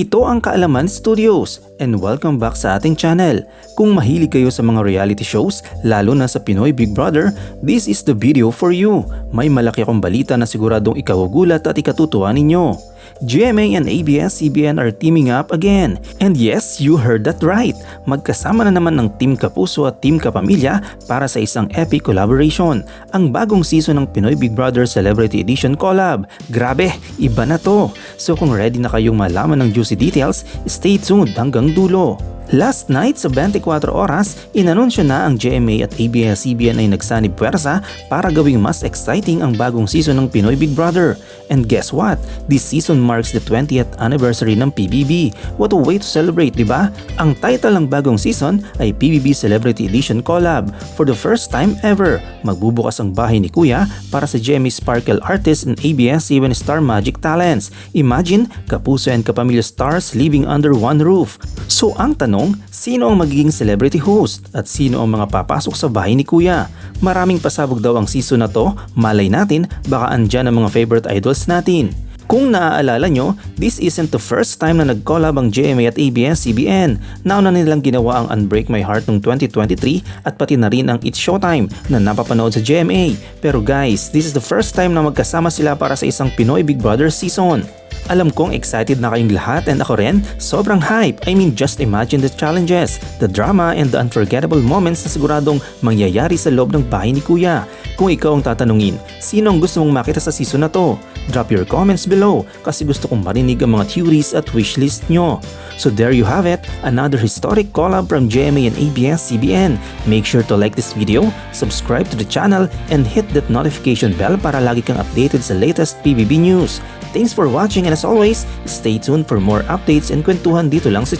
Ito ang Kaalaman Studios and welcome back sa ating channel. Kung mahilig kayo sa mga reality shows, lalo na sa Pinoy Big Brother, this is the video for you. May malaki akong balita na siguradong ikagugulat at ikatutuwa ninyo. GMA and ABS-CBN are teaming up again. And yes, you heard that right. Magkasama na naman ng Team Kapuso at Team Kapamilya para sa isang epic collaboration. Ang bagong season ng Pinoy Big Brother Celebrity Edition Collab. Grabe, iba na to. So kung ready na kayong malaman ng juicy details, stay tuned hanggang dulo. Last night sa 24 oras, inanunsyo na ang GMA at ABS-CBN ay nagsanib puwersa para gawing mas exciting ang bagong season ng Pinoy Big Brother. And guess what? This season marks the 20th anniversary ng PBB. What a way to celebrate, di ba? Ang title ng bagong season ay PBB Celebrity Edition Collab. For the first time ever, magbubukas ang bahay ni Kuya para sa GMA Sparkle Artist and ABS-CBN Star Magic Talents. Imagine, Kapuso and Kapamilya stars living under one roof. So ang tanong, sino ang magiging celebrity host at sino ang mga papasok sa bahay ni Kuya? Maraming pasabog daw ang season na to, malay natin baka andyan ang mga favorite idols natin. Kung naaalala nyo, this isn't the first time na nag-collab ang GMA at ABS-CBN. Nauna nilang ginawa ang Unbreak My Heart noong 2023 at pati na rin ang It's Showtime na napapanood sa GMA. Pero guys, this is the first time na magkasama sila para sa isang Pinoy Big Brother season. Alam kong excited na kayong lahat and ako rin, sobrang hype. I mean just imagine the challenges, the drama and the unforgettable moments na siguradong mangyayari sa loob ng bahay ni Kuya. Kung ikaw ang tatanungin, sino ang gusto mong makita sa season na to? Drop your comments below kasi gusto kong marinig ang mga theories at wishlist nyo. So there you have it, another historic collab from GMA and ABS-CBN. Make sure to like this video, subscribe to the channel, and hit that notification bell para lagi kang updated sa latest PBB news. Thanks for watching and as always, stay tuned for more updates and kwentuhan dito lang sa channel.